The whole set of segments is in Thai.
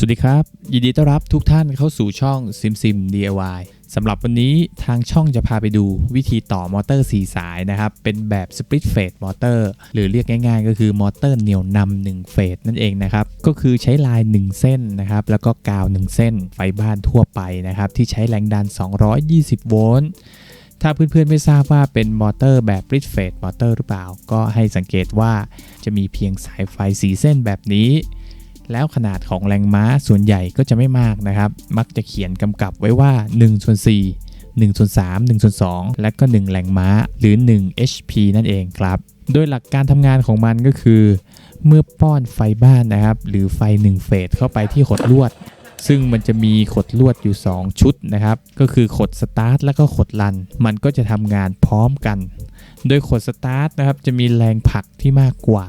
สวัสดีครับ ยินดีต้อนรับทุกท่านเข้าสู่ช่อง SimSim DIY สำหรับวันนี้ทางช่องจะพาไปดูวิธีต่อมอเตอร์ 4 สายนะครับ เป็นแบบ Split Phase Motor หรือเรียกง่ายๆ ก็คือมอเตอร์เหนี่ยวนำ1เฟสนั่นเองนะครับ ก็คือใช้ลาย 1 เส้นนะครับ แล้วก็กาว 1 เส้น ไฟบ้านทั่วไปนะครับ ที่ใช้แรงดัน 220 โวลต์ถ้าเพื่อนๆไม่ทราบว่าเป็นมอเตอร์แบบ split phase มอเตอร์หรือเปล่า ก็ให้สังเกตว่าจะมีเพียงสายไฟ 4 เส้นแบบนี้ แล้วขนาดของแรงม้าส่วนใหญ่ก็จะไม่มากนะครับ มักจะเขียนกำกับไว้ว่า1ส่วน4 1ส่วน3 1ส่วน2และก็ 1 แรงม้าหรือ 1 HP นั่นเองครับ โดยหลักการทำงานของมันก็คือ เมื่อป้อนไฟบ้านนะครับ หรือไฟ 1 เฟสเข้าไปที่ขดลวด ซึ่งมันจะมีขดลวดอยู่ 2 ชุดนะครับ ก็คือขดสตาร์ทและก็ขดลัน มันก็จะทำงานพร้อมกัน โดยขดสตาร์ทนะครับจะมีแรงผลักที่มากกว่า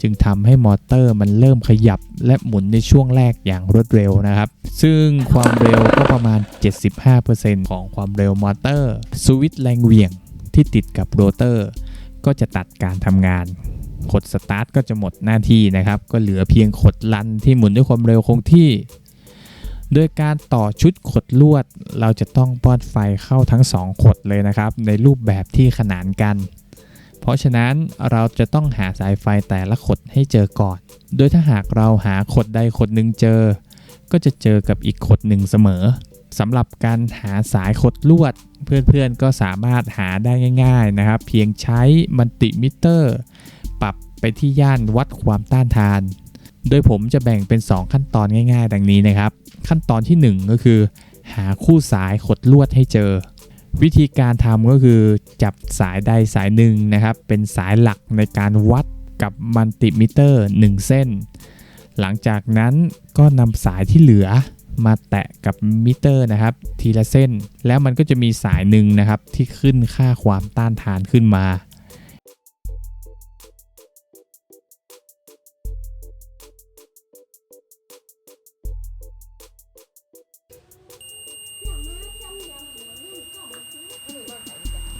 จึงทำให้มอเตอร์มันเริ่มขยับและหมุนในช่วงแรกอย่างรวดเร็วนะครับ ซึ่งความเร็วก็ประมาณ 75%ของความเร็วมอเตอร์ สวิตช์แรงเหวี่ยงที่ติดกับโรเตอร์ ก็จะตัดการทำงานขดสตาร์ทก็จะหมดหน้าที่นะครับ ก็เหลือเพียงขดลันที่หมุนด้วยความเร็วคงที่ โดยการต่อชุดขดลวด เราจะต้องป้อนไฟเข้าทั้ง 2 ขดเลยนะครับ ในรูปแบบที่ขนานกัน เพราะฉะนั้นเราจะต้องหาสายไฟแต่ละขดให้เจอก่อน โดยถ้าหากเราหาขดใดขดหนึ่งเจอ ก็จะเจอกับอีกขดหนึ่งเสมอสำหรับการหาสายขดลวด เพื่อนๆก็สามารถหาได้ง่าย ๆนะครับ เพียงใช้มัลติมิเตอร์ ปรับไปที่ย่านวัดความต้านทาน โดยผมจะแบ่งเป็น 2 ขั้นตอนง่าย ๆ ดังนี้นะครับ ขั้นตอนที่ 1 ก็คือ หาคู่สายขดลวดให้เจอ วิธีการทำก็คือจับสายใดสายหนึ่งนะครับ เป็นสายหลักในการวัดกับมัลติมิเตอร์ 1 เส้น หลังจากนั้นก็นำสายที่เหลือมาแตะกับมิเตอร์นะครับ ทีละเส้น แล้วมันก็จะมีสายหนึ่งนะครับที่ขึ้นค่าความต้านทานขึ้นมา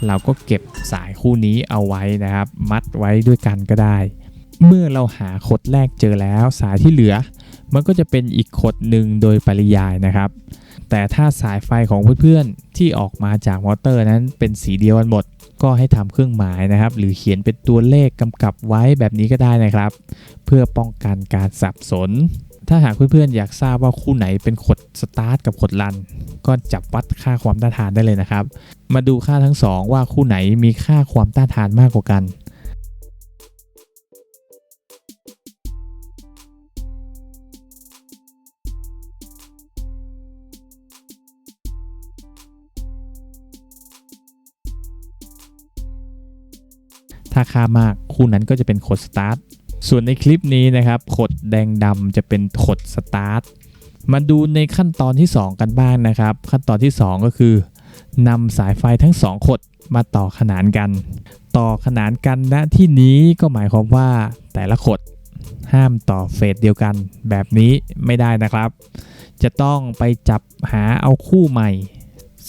เราก็เก็บสายคู่นี้เอาไว้นะครับ มัดไว้ด้วยกันก็ได้ เมื่อเราหาขดแรกเจอแล้วสายที่เหลือ มันก็จะเป็นอีกขดหนึ่งโดยปริยายนะครับ แต่ถ้าสายไฟของเพื่อนๆที่ออกมาจากมอเตอร์นั้นเป็นสีเดียวกันหมด ก็ให้ทำเครื่องหมายนะครับ หรือเขียนเป็นตัวเลขกำกับไว้แบบนี้ก็ได้นะครับ เพื่อป้องกันการสับสน ถ้าหากเพื่อนๆอยากทราบว่าคู่ไหนเป็นขดสตาร์ทกับขดลัน ก็จับวัดค่าความต้านทานได้เลยนะครับ มาดูค่าทั้งสองว่าคู่ไหนมีค่าความต้านทานมากกว่ากันถ้าค่ามากคู่นั้นก็จะเป็นขดสตาร์ท ส่วนในคลิปนี้นะครับขดแดงดำจะเป็นขดสตาร์ทมาดูในขั้นตอนที่ 2 กันบ้างนะครับ ขั้นตอนที่ 2 ก็คือนำสายไฟทั้ง 2 ขดมาต่อขนานกัน ต่อขนานกันณที่นี้ก็หมายความว่าแต่ละขดห้ามต่อเฟสเดียวกันแบบนี้ไม่ได้นะครับ จะต้องไปจับหาเอาคู่ใหม่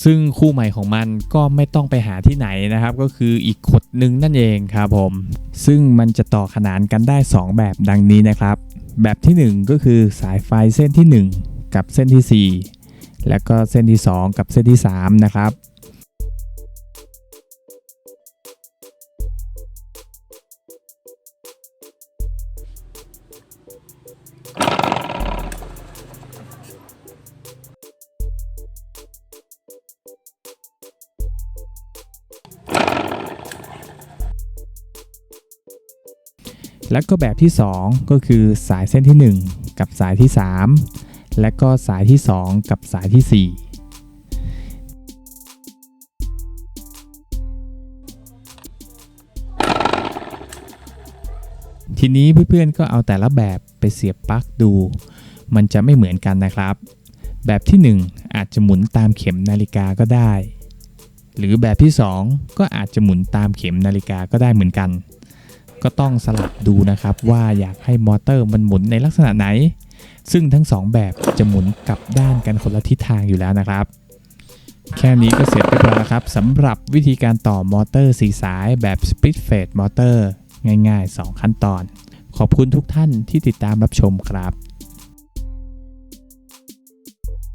ซึ่งคู่ใหม่ของมันก็ไม่ต้องไปหาที่ไหนนะครับ ก็คืออีกขดหนึ่งนั่นเองครับผม ซึ่งมันจะต่อขนานกันได้ 2 แบบดังนี้นะครับ แบบที่ 1 ก็คือสายไฟเส้นที่ 1 กับเส้นที่ 4 แล้วก็เส้นที่ 2 กับเส้นที่ 3 นะครับ แล้วก็แบบที่ 2 ก็คือสายเส้นที่ 1 กับสายที่ 3 และก็สายที่ 2 กับสายที่ 4ทีนี้เพื่อนๆก็เอาแต่ละแบบไปเสียบปลั๊กดู มันจะไม่เหมือนกันนะครับ แบบที่ 1 อาจจะหมุนตามเข็มนาฬิกาก็ได้ หรือแบบที่ 2 ก็อาจจะหมุนตามเข็มนาฬิกาก็ได้เหมือนกัน ก็ต้องสลับดูนะครับว่าอยากให้มอเตอร์มันหมุนในลักษณะไหน ซึ่งทั้ง 2 แบบจะหมุนกลับด้านกันคนละทิศทางอยู่แล้วนะครับ แค่นี้ก็เสร็จเรียบร้อยแล้วครับสำหรับวิธีการต่อมอเตอร์สีสายแบบ split phase motor ง่าย ๆ 2 ขั้นตอน ขอบคุณทุกท่านที่ติดตามรับชมครับ